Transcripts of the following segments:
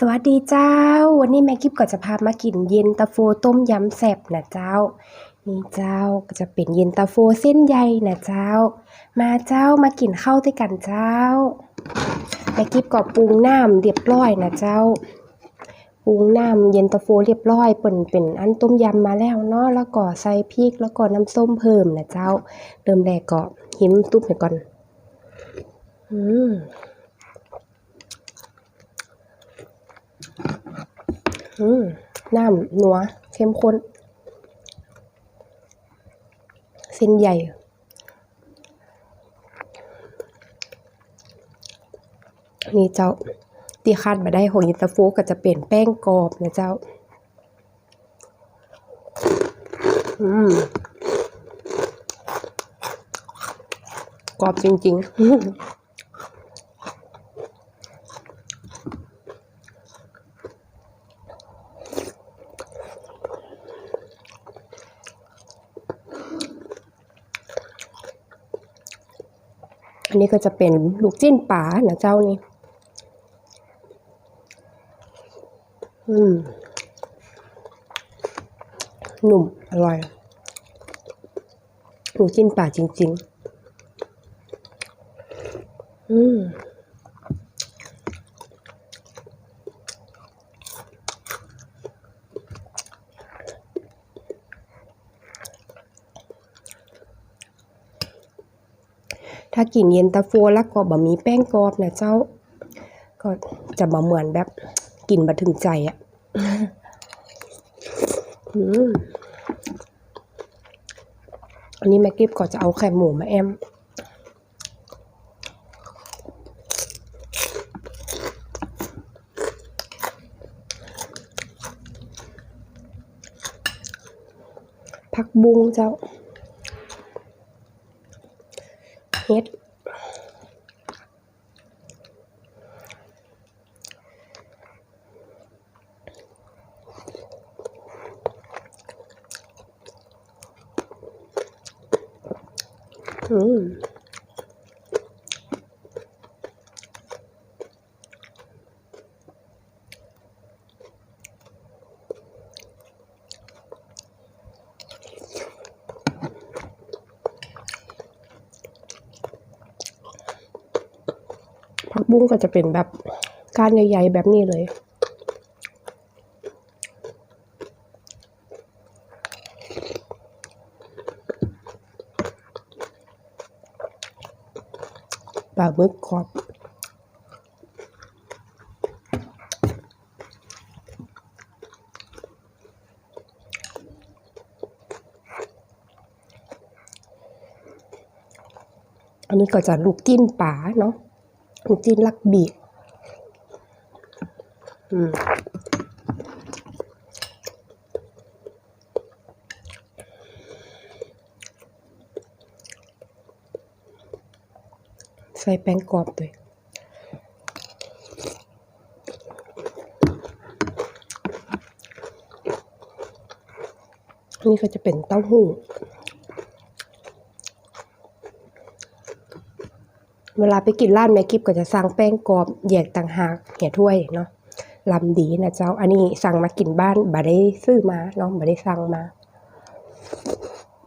สวัสดีเจ้า วันนี้แม่กิฟก็จะพามากินเย็นตาโฟต้มยำแซ่บนะเจ้า นี่เจ้าก็จะเป็นเย็นตาโฟเส้นใยนะเจ้า มาเจ้ามากินข้าวด้วยกันเจ้าแม่กิฟก็ปรุงน้ำเรียบร้อยนะเจ้าปรุงน้ำเย็นตาโฟเรียบร้อยเปิ่นเป็นอันต้มยำมาแล้วเนาะแล้วก็ใส่พริกแล้วก็น้ำส้มเพิ่มนะเจ้าเริ่มแรกก็หิมตุ้มไปก่อน อืม อืม น้ำนัวเข้มข้น เส้นใหญ่ นี่เจ้าตีคาดมาได้ของยินตาโฟก็จะเป็นแป้งกรอบนะเจ้า อืมกรอบจริง ๆ นนี้ก็จะเป็นลูกจิ้นป่านะเจ้านี่ อืม หนุ่ม อร่อย ลูกจิ้นป่าจริง ๆ อืม ถ้ากินเย็นตาโฟแล้วก็บะหมี่แป้งกรอบนะเจ้า ก็จะมาเหมือนแบบกินมาถึงใจอะ่ะอันนี้แม่กิฟก็จะเอาไข่หมูมาแอมผักบุ้งเจ้า เฮ็ดอืม ผักบุ้งก็จะเป็นแบบก้านใหญ่ๆแบบนี้เลย ปลาหมึกกรอบอันนี้ก็จะลูกจิ้นป่าเนาะ จิ้นลักบีอืมใส่แป้งกรอบด้วยนนี้ก็จะเป็นเต้าหู้ เวลาไปกินร้านแม่กิฟก็จะสั่งแป้งกรอบแยกต่างหากเหี่ยถ้วยเนาะลำดีนะเจ้า อันนี้สั่งมากินบ้านบ่ได้ซื้อมาเนาะบ่ได้สั่งมา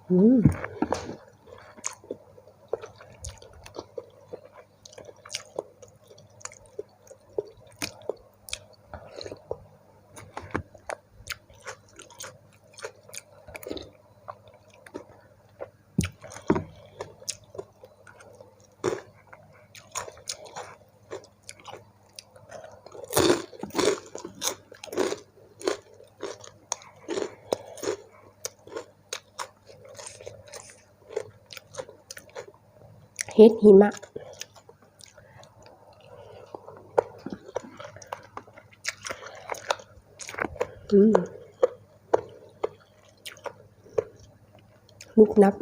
อืม เฮ็ดหิมะอืมลูกนับ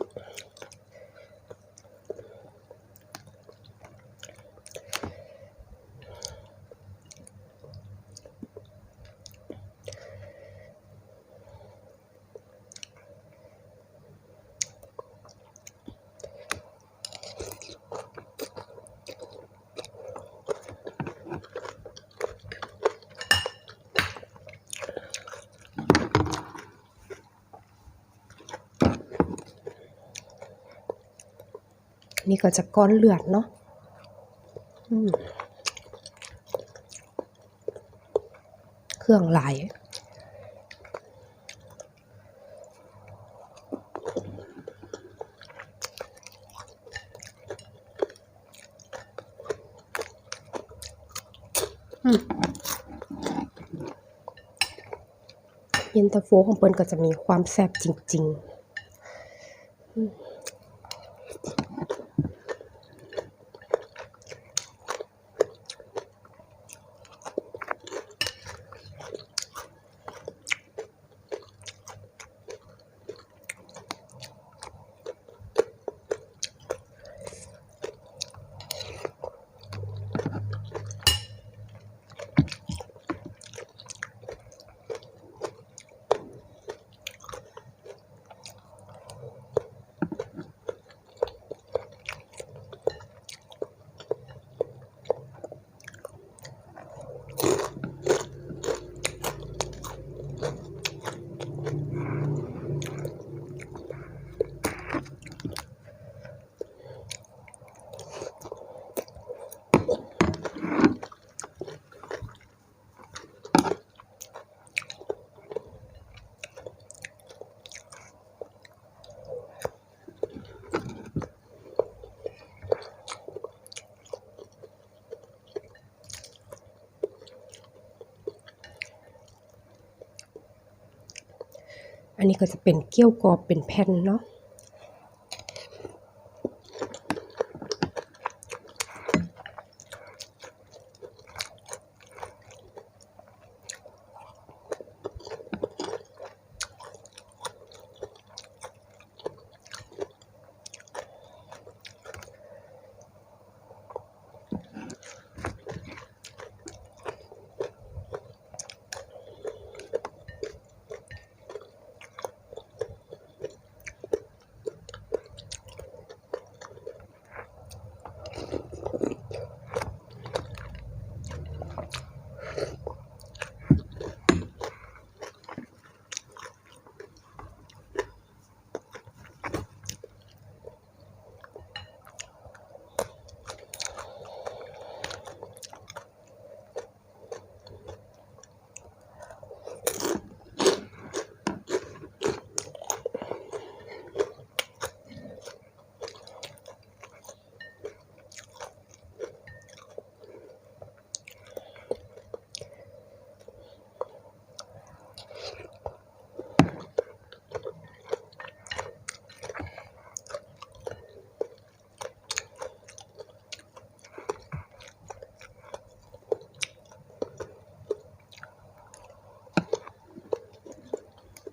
นี่ก็จะก้อนเลือดเนาะเครื่องหลายเย็นตาโฟของเปิ้นก็จะมีความแซ่บจริง ๆ อันนี้ก็จะเป็นเกี้ยวกรอบเป็นแผ่นเนาะ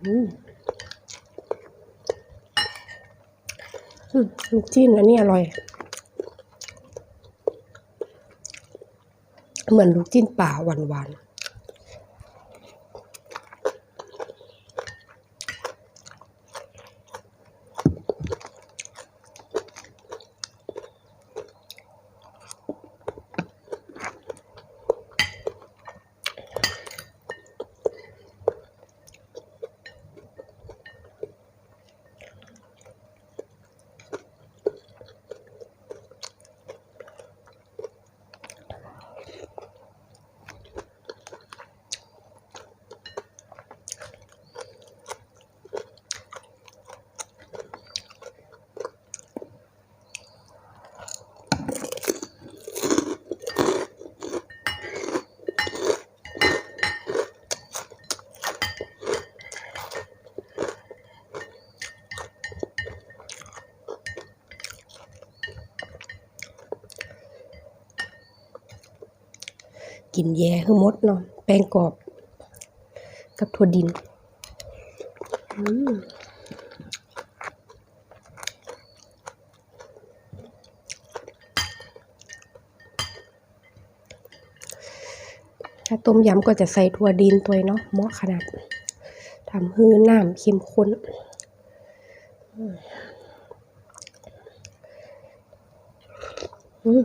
ลูกจิ้นอันนี้อร่อย เหมือนลูกจิ้นป่าหวานๆ กินแย่คือมดเนาะแป้งกรอบ กับถั่วดินถ้าต้มยำก็จะใส่ถั่วดินตัวเนาะเหมาะขนาดทำให้น้ำเข้มข้นอืม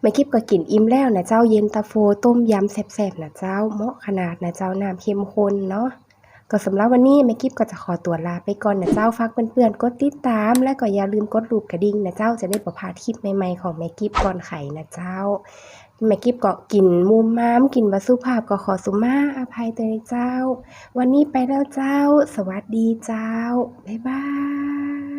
แม่กิ๊บก็กินอิ่มแล้วนะเจ้าเย็นตาโฟต้มยำแซ่บๆนะเจ้าเหมาะขนาดนะเจ้าน้ำเข้มข้นเนาะก็สำหรับวันนี้แม่กิ๊บก็จะขอตัวลาไปก่อนนะเจ้าฝากเพื่อนๆกดติดตาม และก็อย่าลืมกดรูปกระดิ่งนะเจ้าจะได้บ่พาคลิปใหม่ๆของแม่กิ๊บก่อนไข่นะเจ้าแม่กิ๊บก็กินมุมม้ามกินวัสุภาพก็ขอสุมาอภัยตัวในเจ้า วันนี้ไปแล้วเจ้า สวัสดีเจ้าบ๊ายบาย